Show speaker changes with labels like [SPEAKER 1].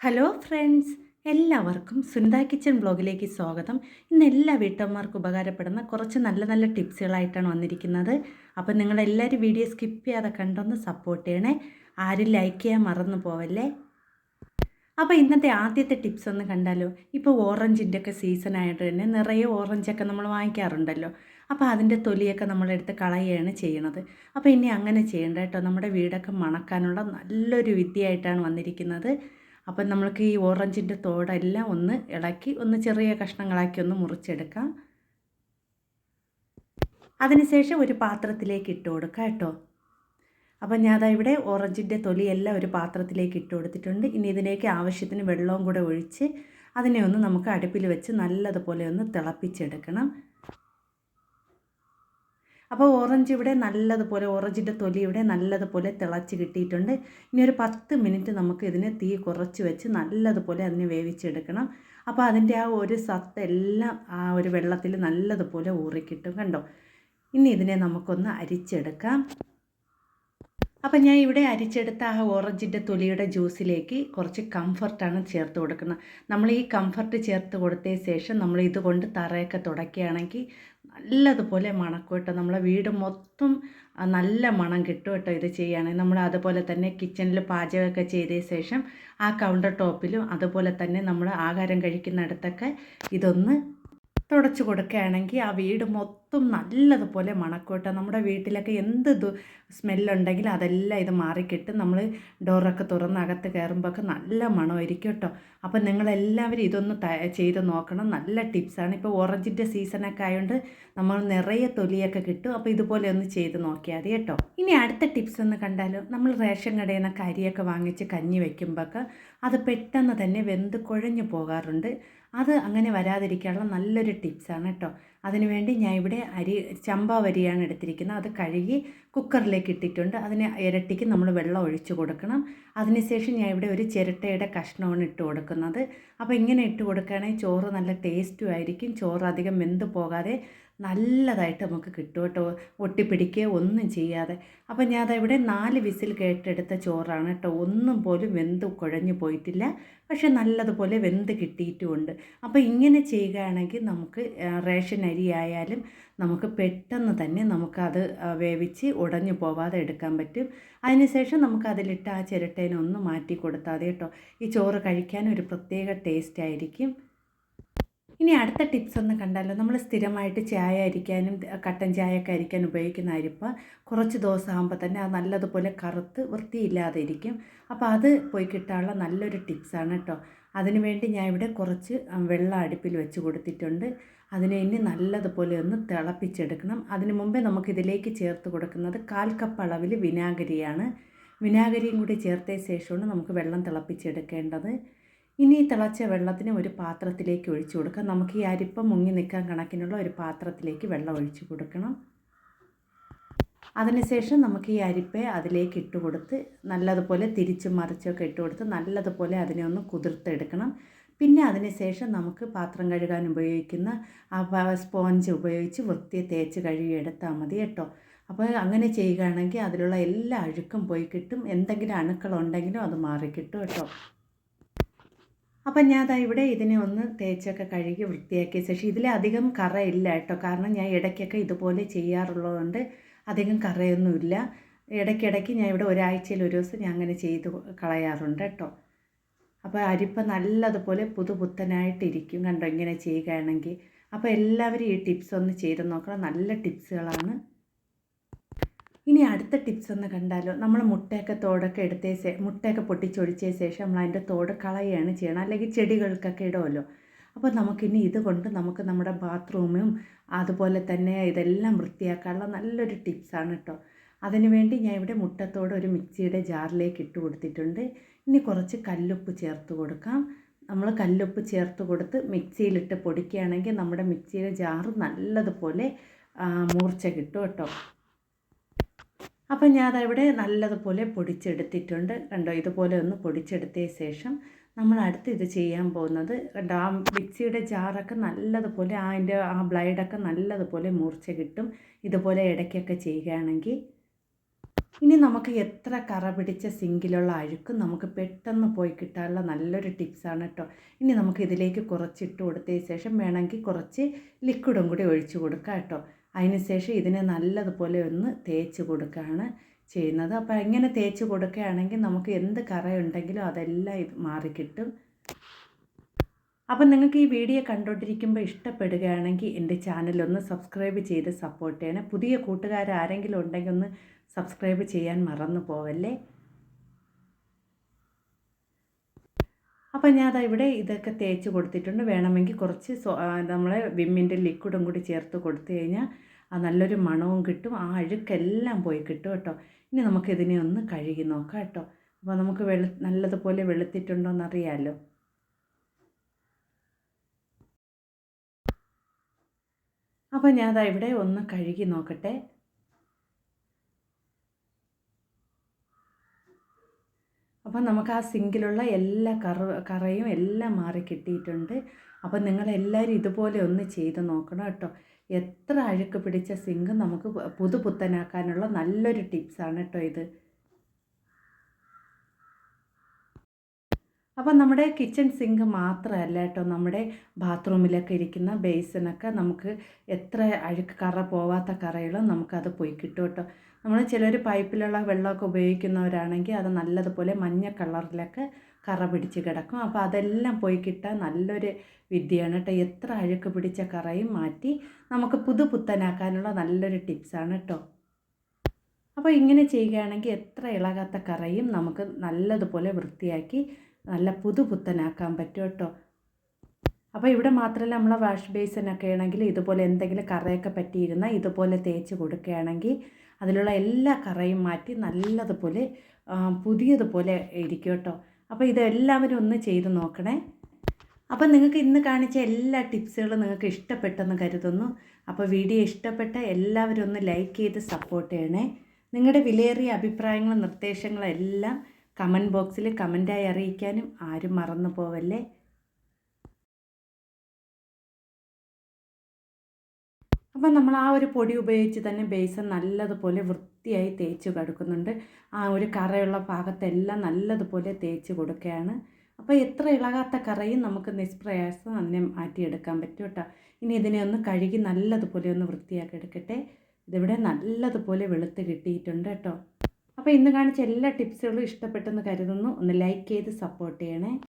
[SPEAKER 1] Hello friends എല്ലാവർക്കും Sunitha kitchen ബ്ലോഗിലേക്ക് സ്വാഗതം. ഇന്ന് എല്ലാ വീട്ടമ്മമാർക്കും ഉപകാരപ്പെടുന്ന കുറച്ച് നല്ല നല്ല ടിപ്സുകളായിട്ടാണ് വന്നിരിക്കുന്നത്. അപ്പോൾ നിങ്ങളെല്ലാവരും വീഡിയോ സ്കിപ്പ് ചെയ്യാതെ കണ്ടൊന്ന് സപ്പോർട്ട് ചെയ്യണേ. ആരും ലൈക്ക് ചെയ്യാൻ മറന്നു പോവല്ലേ? അപ്പോൾ ഇന്നത്തെ ആദ്യത്തെ ടിപ്സ് ഒന്ന് കണ്ടാലോ? ഇപ്പോൾ ഓറഞ്ചിന്റെ ഒക്കെ സീസൺ ആയിട്ട് തന്നെ നിറയെ ഓറഞ്ചൊക്കെ നമ്മൾ വാങ്ങിക്കാറുണ്ടല്ലോ. അപ്പോൾ അതിന്റെ തൊലിയൊക്കെ നമ്മളെടുത്ത് കളയുകയാണ് ചെയ്യണത്. അപ്പോൾ ഇനി അങ്ങനെ ചെയ്യേണ്ട കേട്ടോ. നമ്മുടെ വീടൊക്കെ മണക്കാനുള്ള നല്ലൊരു വിദ്യയായിട്ടാണ് വന്നിരിക്കുന്നത്. അപ്പം നമ്മൾക്ക് ഈ ഓറഞ്ചിന്റെ തോടെല്ലാം ഒന്ന് ഇളക്കി ഒന്ന് ചെറിയ കഷ്ണങ്ങളാക്കി ഒന്ന് മുറിച്ചെടുക്കാം. അതിനുശേഷം ഒരു പാത്രത്തിലേക്ക് ഇട്ട് കൊടുക്കാം കേട്ടോ. അപ്പം ഞാൻ അതാ ഇവിടെ ഓറഞ്ചിന്റെ തൊലിയെല്ലാം ഒരു പാത്രത്തിലേക്ക് ഇട്ട് കൊടുത്തിട്ടുണ്ട്. ഇനി ഇതിലേക്ക് ആവശ്യത്തിന് വെള്ളവും കൂടെ ഒഴിച്ച് അതിനെ ഒന്ന് നമുക്ക് അടുപ്പിൽ വെച്ച് നല്ലതുപോലെ ഒന്ന് തിളപ്പിച്ചെടുക്കണം. അപ്പോൾ ഓറഞ്ച് ഇവിടെ നല്ലതുപോലെ ഓറഞ്ചിന്റെ തൊലി ഇവിടെ നല്ലതുപോലെ തിളച്ച് കിട്ടിയിട്ടുണ്ട്. ഇനി ഒരു പത്ത് മിനിറ്റ് നമുക്ക് ഇതിനെ തീ കുറച്ച് വെച്ച് നല്ലതുപോലെ അതിനെ വേവിച്ചെടുക്കണം. അപ്പോൾ അതിന്റെ ആ ഒരു സത്ത് എല്ലാം ആ ഒരു വെള്ളത്തിൽ നല്ലതുപോലെ ഊറിക്കിട്ടും കണ്ടോ? ഇനി ഇതിനെ നമുക്കൊന്ന് അരിച്ചെടുക്കാം. അപ്പം ഞാൻ ഇവിടെ അരിച്ചെടുത്ത ആ ഓറഞ്ചിന്റെ തൊലിയുടെ ജ്യൂസിലേക്ക് കുറച്ച് കംഫർട്ടാണ് ചേർത്ത് കൊടുക്കുന്നത്. നമ്മൾ ഈ കംഫർട്ട് ചേർത്ത് കൊടുത്തതിന് ശേഷം നമ്മൾ ഇതുകൊണ്ട് തറയൊക്കെ തുടയ്ക്കുകയാണെങ്കിൽ നല്ലതുപോലെ മണക്കും കേട്ടോ. നമ്മളെ വീട് മൊത്തം നല്ല മണം കിട്ടും കേട്ടോ ഇത് ചെയ്യുകയാണെങ്കിൽ നമ്മൾ അതുപോലെ തന്നെ കിച്ചണിൽ പാചകമൊക്കെ ചെയ്ത ശേഷം ആ കൗണ്ടർ ടോപ്പിലും അതുപോലെ തന്നെ നമ്മൾ ആഹാരം കഴിക്കുന്നിടത്തൊക്കെ ഇതൊന്ന് തുടച്ച് കൊടുക്കുകയാണെങ്കിൽ ആ വീട് മൊത്തം നല്ലതുപോലെ മണക്കോട്ടെ നമ്മുടെ വീട്ടിലൊക്കെ എന്ത് സ്മെല്ലുണ്ടെങ്കിൽ അതെല്ലാം ഇത് മാറിക്കിട്ടും. നമ്മൾ ഡോറൊക്കെ തുറന്ന് അകത്ത് കയറുമ്പോഴൊക്കെ നല്ല മണമായിരിക്കും കേട്ടോ. അപ്പം നിങ്ങളെല്ലാവരും ഇതൊന്ന് ചെയ്ത് നോക്കണം. നല്ല ടിപ്സാണ്. ഇപ്പോൾ ഓറഞ്ചിന്റെ സീസണൊക്കെ ആയതുകൊണ്ട് നമ്മൾ നിറയെ തൊലിയൊക്കെ കിട്ടും. അപ്പോൾ ഇതുപോലെ ഒന്ന് ചെയ്ത് നോക്കിയാൽ മതി കേട്ടോ. ഇനി അടുത്ത ടിപ്സ് ഒന്ന് കണ്ടാലോ? നമ്മൾ റേഷൻ കടയിൽ നിന്ന് അരിയൊക്കെ വാങ്ങിച്ച് കഞ്ഞി വയ്ക്കുമ്പോഴൊക്കെ അത് പെട്ടെന്ന് തന്നെ വെന്ത് കുഴഞ്ഞു പോകാറുണ്ട്. അത് അങ്ങനെ വരാതിരിക്കാനുള്ള നല്ലൊരു ടിപ്സാണ് കേട്ടോ. അതിനുവേണ്ടി ഞാൻ ഇവിടെ അരി ചമ്പാ വരിയാണ് എടുത്തിരിക്കുന്നത്. അത് കഴുകി കുക്കറിലേക്ക് ഇട്ടിട്ടുണ്ട്. അതിന് ഇരട്ടിക്ക് നമ്മൾ വെള്ളം ഒഴിച്ചു കൊടുക്കണം. അതിനുശേഷം ഞാൻ ഇവിടെ ഒരു ചിരട്ടയുടെ കഷ്ണമാണ് ഇട്ട് കൊടുക്കുന്നത്. അപ്പോൾ ഇങ്ങനെ ഇട്ട് കൊടുക്കുകയാണെങ്കിൽ ചോറ് നല്ല ടേസ്റ്റും ആയിരിക്കും. ചോറ് അധികം വെന്ത് പോകാതെ നല്ലതായിട്ട് നമുക്ക് കിട്ടും കേട്ടോ. ഒട്ടിപ്പിടിക്കുകയോ ഒന്നും ചെയ്യാതെ. അപ്പോൾ ഞാൻ അതവിടെ നാല് വിസിൽ കേട്ടെടുത്ത ചോറാണ് കേട്ടോ. ഒന്നും പോലും വെന്ത് കുഴഞ്ഞു പോയിട്ടില്ല. പക്ഷെ നല്ലതുപോലെ വെന്ത് കിട്ടിയിട്ടുമുണ്ട്. അപ്പോൾ ഇങ്ങനെ ചെയ്യുകയാണെങ്കിൽ നമുക്ക് റേഷൻ അരി ആയാലും നമുക്ക് പെട്ടെന്ന് തന്നെ നമുക്കത് വേവിച്ച് ഉടഞ്ഞു പോവാതെ എടുക്കാൻ പറ്റും. അതിനുശേഷം നമുക്ക് അതിലിട്ട് ആ ചിരട്ടേനെ ഒന്ന് മാറ്റി കൊടുത്താൽ മതി കേട്ടോ. ഈ ചോറ് കഴിക്കാൻ ഒരു പ്രത്യേക ടേസ്റ്റ് ആയിരിക്കും. ഇനി അടുത്ത ടിപ്സ് ഒന്ന് കണ്ടാലോ? നമ്മൾ സ്ഥിരമായിട്ട് ചായ അരിക്കാനും കട്ടൻ ചായയൊക്കെ അരിക്കാൻ ഉപയോഗിക്കുന്ന അരിപ്പ കുറച്ച് ദിവസം ആകുമ്പോൾ തന്നെ അത് നല്ലതുപോലെ കറുത്ത് വൃത്തിയില്ലാതെ ഇരിക്കും അപ്പോൾ അത് പോയി കിട്ടാനുള്ള നല്ലൊരു ടിപ്സാണ് കേട്ടോ അതിനുവേണ്ടി ഞാൻ ഇവിടെ കുറച്ച് വെള്ളം അടുപ്പിൽ വെച്ച് കൊടുത്തിട്ടുണ്ട്. അതിനെ ഇനി നല്ലതുപോലെ ഒന്ന് തിളപ്പിച്ചെടുക്കണം. അതിനു മുമ്പേ നമുക്കിതിലേക്ക് ചേർത്ത് കൊടുക്കുന്നത് കാൽ കപ്പ് അളവിൽ വിനാഗിരിയാണ്. വിനാഗിരിയും കൂടി ചേർത്തതിന് ശേഷമാണ് നമുക്ക് വെള്ളം തിളപ്പിച്ചെടുക്കേണ്ടത്. ഇനി ഈ തിളച്ച വെള്ളത്തിന് ഒരു പാത്രത്തിലേക്ക് ഒഴിച്ചു കൊടുക്കാം. നമുക്ക് ഈ അരിപ്പ മുങ്ങി നിൽക്കാൻ കണക്കിനുള്ള ഒരു പാത്രത്തിലേക്ക് വെള്ളം ഒഴിച്ചു കൊടുക്കണം. അതിനുശേഷം നമുക്ക് ഈ അരിപ്പയെ അതിലേക്ക് ഇട്ട് കൊടുത്ത് നല്ലതുപോലെ തിരിച്ച് മറിച്ചൊക്കെ ഇട്ട് കൊടുത്ത് നല്ലതുപോലെ അതിനെ ഒന്ന് കുതിർത്തെടുക്കണം. പിന്നെ അതിനുശേഷം നമുക്ക് പാത്രം കഴുകാൻ ഉപയോഗിക്കുന്ന സ്പോഞ്ച് ഉപയോഗിച്ച് വൃത്തിയെ തേച്ച് കഴുകിയെടുത്താൽ മതി കേട്ടോ. അപ്പോൾ അങ്ങനെ ചെയ്യുകയാണെങ്കിൽ അതിലുള്ള എല്ലാ അഴുക്കും പോയി കിട്ടും. എന്തെങ്കിലും അണുക്കളുണ്ടെങ്കിലും അത് മാറിക്കിട്ടും കേട്ടോ. അപ്പം ഞാൻ അതാ ഇവിടെ ഇതിനെ ഒന്ന് തേച്ചൊക്കെ കഴുകി വൃത്തിയാക്കിയ ശേഷം ഇതിലധികം കറയില്ല കേട്ടോ. കാരണം ഞാൻ ഇടയ്ക്കൊക്കെ ഇതുപോലെ ചെയ്യാറുള്ളതുകൊണ്ട് അധികം കറയൊന്നുമില്ല. ഇടയ്ക്കിടയ്ക്ക് ഞാൻ ഇവിടെ ഒരാഴ്ചയിൽ ഒരു ദിവസം ഞാൻ അങ്ങനെ ചെയ്ത് കളയാറുണ്ട് കേട്ടോ. അപ്പോൾ അരിപ്പ നല്ലതുപോലെ പുതുപുത്തനായിട്ടിരിക്കും കണ്ടോ ഇങ്ങനെ ചെയ്യുകയാണെങ്കിൽ. അപ്പോൾ എല്ലാവരും ഈ ടിപ്സ് ഒന്ന് ചെയ്ത് നോക്കണം. നല്ല ടിപ്സുകളാണ്. ഇനി അടുത്ത ടിപ്സ് ഒന്ന് കണ്ടാലോ? നമ്മൾ മുട്ടയൊക്കെ തോടൊക്കെ എടുത്തേ മുട്ടയൊക്കെ പൊട്ടിച്ചൊടിച്ചതിന് ശേഷം നമ്മൾ അതിന്റെ തോട് കളയുകയാണ് ചെയ്യണം അല്ലെങ്കിൽ ചെടികൾക്കൊക്കെ ഇടുമല്ലോ അപ്പോൾ നമുക്കിനി ഇതുകൊണ്ട് നമുക്ക് നമ്മുടെ ബാത്റൂമും അതുപോലെ തന്നെ ഇതെല്ലാം വൃത്തിയാക്കാനുള്ള നല്ലൊരു ടിപ്സാണ് കേട്ടോ അതിനുവേണ്ടി ഞാൻ ഇവിടെ മുട്ടത്തോട് ഒരു മിക്സിയുടെ ജാറിലേക്ക് ഇട്ട് കൊടുത്തിട്ടുണ്ട്. ഇനി കുറച്ച് കല്ലുപ്പ് ചേർത്ത് കൊടുക്കാം. നമ്മൾ കല്ലുപ്പ് ചേർത്ത് കൊടുത്ത് മിക്സിയിലിട്ട് പൊടിക്കുകയാണെങ്കിൽ നമ്മുടെ മിക്സിയുടെ ജാറ് നല്ലതുപോലെ മൂർച്ച കിട്ടും കേട്ടോ അപ്പം ഞാൻ അതവിടെ നല്ലതുപോലെ പൊടിച്ചെടുത്തിട്ടുണ്ട്. കണ്ടോ ഇതുപോലെ ഒന്ന് പൊടിച്ചെടുത്തതിന് ശേഷം നമ്മൾ അടുത്ത് ഇത് ചെയ്യാൻ പോകുന്നത്. കണ്ടോ ആ മിക്സിയുടെ ജാറൊക്കെ നല്ലതുപോലെ അതിന്റെ ആ ബ്ലൈഡൊക്കെ നല്ലതുപോലെ മൂർച്ച കിട്ടും. ഇതുപോലെ ഇടയ്ക്കൊക്കെ ചെയ്യുകയാണെങ്കിൽ ഇനി നമുക്ക് എത്ര കറ പിടിച്ച സിങ്കിലുള്ള അഴുക്കും നമുക്ക് പെട്ടെന്ന് പോയി കിട്ടാനുള്ള നല്ലൊരു ടിപ്സാണ് കേട്ടോ. ഇനി നമുക്ക് ഇതിലേക്ക് കുറച്ചിട്ട് കൊടുത്തതിന് ശേഷം വേണമെങ്കിൽ കുറച്ച് ലിക്വിഡും കൂടി ഒഴിച്ചു കൊടുക്കാം കേട്ടോ. അതിന് ശേഷം ഇതിനെ നല്ലതുപോലെ ഒന്ന് തേച്ച് കൊടുക്കുകയാണ് ചെയ്യുന്നത്. അപ്പോൾ എങ്ങനെ തേച്ച് കൊടുക്കുകയാണെങ്കിൽ നമുക്ക് എന്ത് കറയുണ്ടെങ്കിലും അതെല്ലാം ഇത് മാറിക്കിട്ടും. അപ്പം നിങ്ങൾക്ക് ഈ വീഡിയോ കണ്ടുകൊണ്ടിരിക്കുമ്പോൾ ഇഷ്ടപ്പെടുകയാണെങ്കിൽ എന്റെ ചാനലൊന്ന് സബ്സ്ക്രൈബ് ചെയ്ത് സപ്പോർട്ട് ചെയ്യണേ. പുതിയ കൂട്ടുകാരാരെങ്കിലും ഉണ്ടെങ്കിൽ ഒന്ന് സബ്സ്ക്രൈബ് ചെയ്യാൻ മറന്നു പോവല്ലേ? അപ്പം ഞാൻ അതാ ഇവിടെ ഇതൊക്കെ തേച്ച് കൊടുത്തിട്ടുണ്ട്. വേണമെങ്കിൽ കുറച്ച് നമ്മളെ വിമ്മിന്റെ ലിക്വിഡും കൂടി ചേർത്ത് കൊടുത്തു കഴിഞ്ഞാൽ ആ നല്ലൊരു മണവും കിട്ടും. ആ അഴുക്കെല്ലാം പോയി കിട്ടും കേട്ടോ. ഇനി നമുക്കിതിനെ ഒന്ന് കഴുകി നോക്കാം കേട്ടോ. അപ്പോൾ നമുക്ക് വെളു നല്ലതുപോലെ വെളുത്തിട്ടുണ്ടോയെന്നറിയാമല്ലോ അപ്പോൾ ഞാനതാ ഇവിടെ ഒന്ന് കഴുകി നോക്കട്ടെ. അപ്പം നമുക്ക് ആ സിങ്കിലുള്ള എല്ലാ കറ കറയും എല്ലാം മാറി കിട്ടിയിട്ടുണ്ട്. അപ്പം നിങ്ങളെല്ലാവരും ഇതുപോലെ ഒന്ന് ചെയ്ത് നോക്കണം കേട്ടോ. എത്ര അഴുക്ക് പിടിച്ച സിങ്ക് നമുക്ക് പുതുപുത്തനാക്കാനുള്ള നല്ലൊരു ടിപ്സാണ് കേട്ടോ ഇത്. അപ്പം നമ്മുടെ കിച്ചൺ സിങ്ക് മാത്രമല്ല കേട്ടോ നമ്മുടെ ബാത്റൂമിലൊക്കെ ഇരിക്കുന്ന ബേസിനൊക്കെ നമുക്ക് എത്ര അഴുക്ക് കറ പോവാത്ത കറകളും നമുക്കത് പോയി കിട്ടും കേട്ടോ. നമ്മൾ ചിലർ പൈപ്പിലുള്ള വെള്ളമൊക്കെ ഉപയോഗിക്കുന്നവരാണെങ്കിൽ അത് നല്ലതുപോലെ മഞ്ഞ കളറിലൊക്കെ കറ പിടിച്ച് കിടക്കും. അപ്പോൾ അതെല്ലാം പോയി കിട്ടാൻ നല്ലൊരു വിദ്യയാണ് കേട്ടോ. എത്ര അഴുക്ക് പിടിച്ച കറയും മാറ്റി നമുക്ക് പുതുപുത്തനാക്കാനുള്ള നല്ലൊരു ടിപ്സാണ് കേട്ടോ. അപ്പോൾ ഇങ്ങനെ ചെയ്യുകയാണെങ്കിൽ എത്ര ഇളകാത്ത കറയും നമുക്ക് നല്ലതുപോലെ വൃത്തിയാക്കി നല്ല പുതുപുത്തനാക്കാൻ പറ്റും കേട്ടോ. അപ്പോൾ ഇവിടെ മാത്രമല്ല നമ്മളെ വാഷ് ബേസിനൊക്കെ ആണെങ്കിൽ ഇതുപോലെ എന്തെങ്കിലും കറയൊക്കെ പറ്റിയിരുന്നാൽ ഇതുപോലെ തേച്ച് കൊടുക്കുകയാണെങ്കിൽ അതിലുള്ള എല്ലാ കറയും മാറ്റി നല്ലതുപോലെ പുതിയതുപോലെ ഇരിക്കും കേട്ടോ. അപ്പോൾ ഇതെല്ലാവരും ഒന്ന് ചെയ്ത് നോക്കണേ. അപ്പം നിങ്ങൾക്ക് ഇന്ന് കാണിച്ച എല്ലാ ടിപ്സുകളും നിങ്ങൾക്ക് ഇഷ്ടപ്പെട്ടെന്ന് കരുതുന്നു. അപ്പോൾ വീഡിയോ ഇഷ്ടപ്പെട്ട എല്ലാവരും ഒന്ന് ലൈക്ക് ചെയ്ത് സപ്പോർട്ട് ചെയ്യണേ. നിങ്ങളുടെ വിലയേറിയ അഭിപ്രായങ്ങളും നിർദ്ദേശങ്ങളും എല്ലാം കമന്റ് ബോക്സിൽ കമന്റായി അറിയിക്കാനും ആരും മറന്നു പോവല്ലേ? അപ്പം നമ്മൾ ആ ഒരു പൊടി ഉപയോഗിച്ച് തന്നെ ബേസൻ നല്ലതുപോലെ വൃത്തിയായി തേച്ച് കൊടുക്കുന്നുണ്ട്. ആ ഒരു കറയുള്ള ഭാഗത്തെല്ലാം നല്ലതുപോലെ തേച്ച് കൊടുക്കുകയാണ്. അപ്പോൾ എത്ര ഇളകാത്ത കറയും നമുക്ക് നിഷ്പ്രയാസം തന്നെ മാറ്റിയെടുക്കാൻ പറ്റും കേട്ടോ. ഇനി ഇതിനെ ഒന്ന് കഴുകി നല്ലതുപോലെ ഒന്ന് വൃത്തിയാക്കി എടുക്കട്ടെ. ഇതിവിടെ നല്ലതുപോലെ വെളുത്ത് കിട്ടിയിട്ടുണ്ട് കേട്ടോ. അപ്പോൾ ഇന്ന് കാണിച്ച എല്ലാ ടിപ്സുകളും ഇഷ്ടപ്പെട്ടെന്ന് കരുതുന്നു. ഒന്ന് ലൈക്ക് ചെയ്ത് സപ്പോർട്ട് ചെയ്യണേ.